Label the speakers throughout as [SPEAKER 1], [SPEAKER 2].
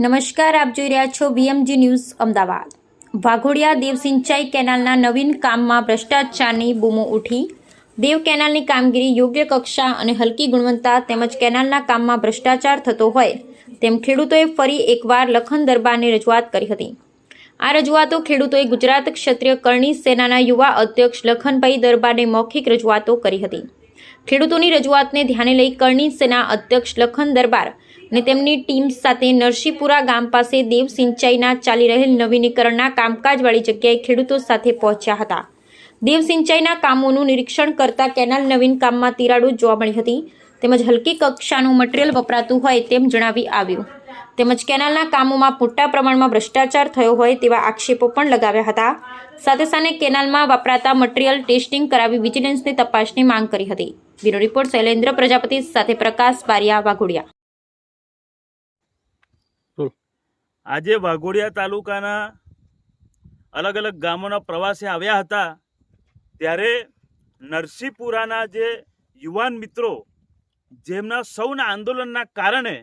[SPEAKER 1] નમસ્કાર, આપ જોઈ રહ્યા છો બીએમજી ન્યૂઝ અમદાવાદ. વાઘોડિયા દેવ સિંચાઈ કેનાલના નવીન કામમાં ભ્રષ્ટાચારની બૂમો ઉઠી. દેવ કેનાલની કામગીરી યોગ્ય કક્ષા અને હલકી ગુણવત્તા તેમજ કેનાલના કામમાં ભ્રષ્ટાચાર થતો હોય તેમ ખેડૂતોએ ફરી એકવાર લખન દરબારને રજૂઆત કરી હતી. આ રજૂઆતો ખેડૂતોએ ગુજરાત ક્ષત્રિય કરણી સેનાના યુવા અધ્યક્ષ લખનભાઈ દરબારને મૌખિક રજૂઆતો કરી હતી. ખેડૂતોની રજૂઆતને ધ્યાને લઈ કરણી સેના અધ્યક્ષ લખન દરબાર અને તેમની ટીમ સાથે નરસિંહપુરા ગામ પાસે દેવ સિંચાઈના ચાલી રહેલ નવીનીકરણના કામકાજવાળી જગ્યાએ ખેડૂતો સાથે પહોંચ્યા હતા. દેવ સિંચાઈના કામોનું નિરીક્ષણ કરતા કેનાલ નવીન કામમાં તિરાડો જોવા મળી હતી. તેમજ હલકી કક્ષાનું મટીરિયલ વપરાતું હોય તેમ જણાવી આવ્યું. તેમજ કેનાલના કામોમાં મોટા પ્રમાણમાં ભ્રષ્ટાચાર થયો હોય તેવા આક્ષેપો પણ લગાવ્યા હતા. સાથે સાથે કેનાલમાં વપરાતા મટીરિયલ ટેસ્ટિંગ કરાવી વિજિલન્સની તપાસની માંગ કરી હતી. બ્યુરો રિપોર્ટ શૈલેન્દ્ર પ્રજાપતિ સાથે પ્રકાશ બારિયા વાઘોડિયા.
[SPEAKER 2] આજે વાઘોડિયા તાલુકાના અલગ અલગ ગામોના પ્રવાસે આવ્યા હતા, ત્યારે નરસિંહપુરાના જે યુવાન મિત્રો, જેમના સૌના આંદોલનના કારણે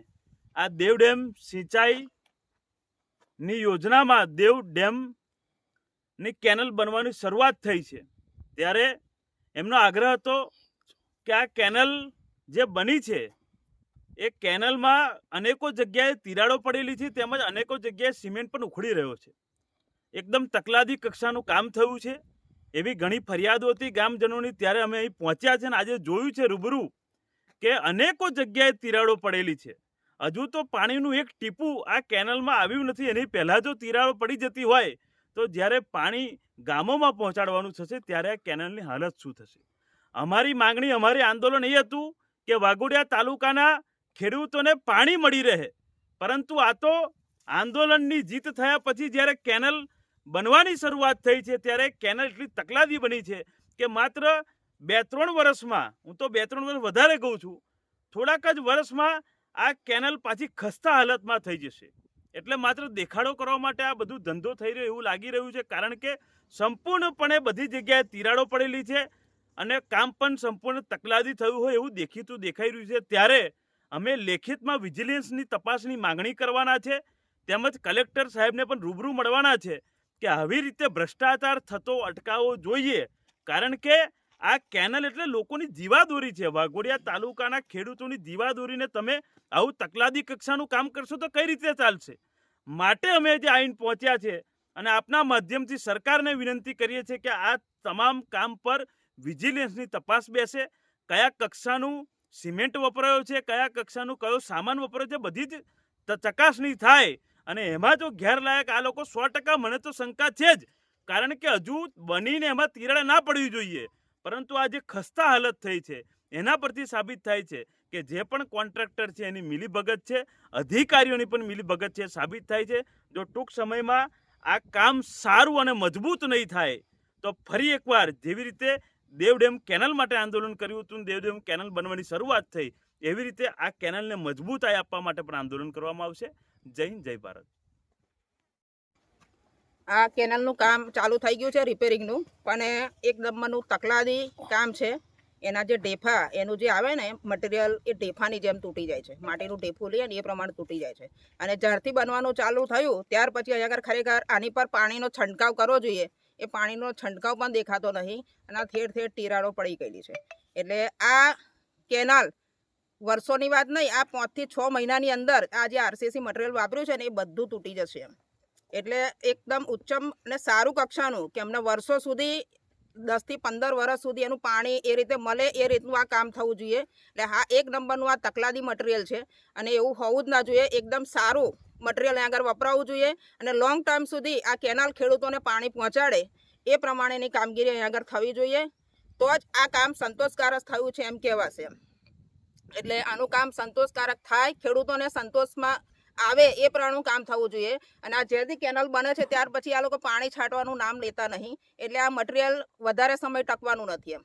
[SPEAKER 2] આ દેવ ડેમ સિંચાઈની યોજનામાં દેવ ડેમની કેનલ બનવાની શરૂઆત થઈ છે. ત્યારે એમનો આગ્રહ હતો કે આ કેનલ જે બની છે એ કેનલમાં અનેકો જગ્યાએ તિરાડો પડેલી છે તેમજ અનેકો જગ્યાએ સિમેન્ટ પણ ઉખડી રહ્યો છે. એકદમ તકલાદી કક્ષાનું કામ થયું છે. એવી ઘણી ફરિયાદો હતી ગામજનોની ત્યારે અમે અહીં પહોંચ્યા છે અને આજે જોયું છે રૂબરૂ કે અનેકો જગ્યાએ તિરાડો પડેલી છે. હજુ તો પાણીનું એક ટીપું આ કેનલમાં આવ્યું નથી, એની પહેલાં જો તિરાડો પડી જતી હોય તો જ્યારે પાણી ગામોમાં પહોંચાડવાનું થશે ત્યારે આ કેનલની હાલત શું થશે? અમારી માંગણી, અમારી આંદોલન એ હતું કે વાઘોડિયા તાલુકાના ખેડૂતોને પાણી મળી રહે. પરંતુ આ તો આંદોલનની જીત થયા પછી જ્યારે કેનલ બનવાની શરૂઆત થઈ છે, ત્યારે કેનલ એટલી તકલાદી બની છે કે માત્ર બે ત્રણ વર્ષમાં, હું તો બે ત્રણ વર્ષ વધારે કહું છું, થોડાક જ વર્ષમાં આ કેનલ પાછી ખસ્તા હાલતમાં થઈ જશે. એટલે માત્ર દેખાડો કરવા માટે આ બધું ધંધો થઈ રહ્યો એવું લાગી રહ્યું છે, કારણ કે સંપૂર્ણપણે બધી જગ્યાએ તિરાડો પડેલી છે અને કામ પણ સંપૂર્ણ તકલાદી થયું હોય એવું દેખીતું દેખાઈ રહ્યું છે. ત્યારે અમે લેખિતમાં વિજિલન્સની તપાસની માંગણી કરવાના છે, તેમજ કલેક્ટર સાહેબને પણ રૂબરૂ મળવાના છે કે આવી રીતે ભ્રષ્ટાચાર થતો અટકાવવો જોઈએ. કારણ કે આ કેનલ એટલે લોકોની જીવાદોરી છે. વાઘોડિયા તાલુકાના ખેડૂતોની જીવાદોરીને તમે આવું તકલાદી કક્ષાનું કામ કરશો તો કઈ રીતે ચાલશે? માટે અમે જે આઈન પહોંચ્યા છે અને આપના માધ્યમથી સરકારને વિનંતી કરીએ છીએ કે આ તમામ કામ પર વિજિલન્સની તપાસ બેસે. કયા કક્ષાનું સિમેન્ટ વપરાયો છે, કયા કક્ષાનું કયો સામાન વપરાયો છે, બધી જ ચકાસણી થાય અને એમાં જો ગેરલાયક આ લોકો સો ટકા, મને તો શંકા છે જ. કારણ કે હજુ બનીને એમાં તિરાડ ના પડવી જોઈએ. પરંતુ આ જે ખસ્તા હાલત થઈ છે, એના પરથી સાબિત થાય છે કે જે પણ કોન્ટ્રાક્ટર છે, એની મિલીભગત છે, અધિકારીઓની પણ મિલીભગત છે, સાબિત થાય છે. જો ટૂંક સમયમાં આ કામ સારું અને મજબૂત નહીં થાય, તો ફરી એકવાર જેવી રીતે દેવ ડેમ કેનલ માટે આંદોલન કર્યું હતું દેવડેમ કેનલ બનવાની શરૂઆત થઈ, એવી રીતે આ કેનલને મજબૂતાઈ આપવા માટે પણ આંદોલન કરવામાં આવશે. જય હિન્દ, જય ભારત.
[SPEAKER 3] આ કેનલનું કામ ચાલુ થઈ ગયું છે રિપેરિંગનું પણ એક નંબરનું તકલાદી કામ છે. એના જે ઢેફા, એનું જે આવે ને મટીરિયલ એ ઢેફાની જેમ તૂટી જાય છે. માટીનું ઢેફું લઈએ ને એ પ્રમાણે તૂટી જાય છે. અને જ્યારથી બનવાનું ચાલુ થયું, ત્યાર પછી અહીંયા ખરેખર આની પર પાણીનો છંટકાવ કરવો જોઈએ. એ પાણીનો છંટકાવ પણ દેખાતો નહીં અને આ ઠેર ઠેર તિરાડો પડી ગયેલી છે. એટલે આ કેનાલ વર્ષોની વાત નહીં, આ પાંચથી છ મહિનાની અંદર આ જે આરસીસી મટીરિયલ વાપર્યું છે ને એ બધું તૂટી જશે એમ. એટલે એકદમ ઉચ્ચમ અને સારું કક્ષાનું કે અમને વર્ષો સુધી, દસથી પંદર વર્ષ સુધી એનું પાણી એ રીતે મળે એ રીતનું આ કામ થવું જોઈએ. એટલે હા, એક નંબરનું આ તકલાદી મટીરિયલ છે અને એવું હોવું જ ના જોઈએ. એકદમ સારું મટીરિયલ અહીં આગળ વપરાવવું જોઈએ અને લોંગ ટર્મ સુધી આ કેનાલ ખેડૂતોને પાણી પહોંચાડે એ પ્રમાણેની કામગીરી અહીં આગળ થવી જોઈએ. તો જ આ કામ સંતોષકારક થયું છે એમ કહેવાશે. એટલે આનું કામ સંતોષકારક થાય, ખેડૂતોને સંતોષમાં આવે એ પ્રમાણેનું કામ થવું જોઈએ. અને આ જ્યારથી કેનલ બને છે ત્યાર પછી આ લોકો પાણી છાંટવાનું નામ લેતા નહીં. એટલે આ મટીરિયલ વધારે સમય ટકવાનું નથી એમ.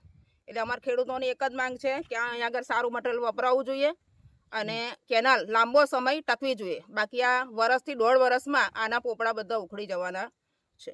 [SPEAKER 3] એટલે અમારા ખેડૂતોની એક જ માંગ છે કે અહીંયા આગળ સારું મટીરિયલ વપરાવવું જોઈએ. અને કેનાલ લાંબો સમય ટકવી જોઈએ. બાકી આ વરસથી દોઢ વર્ષમાં આના પોપડા બધા ઉખડી જવાના છે.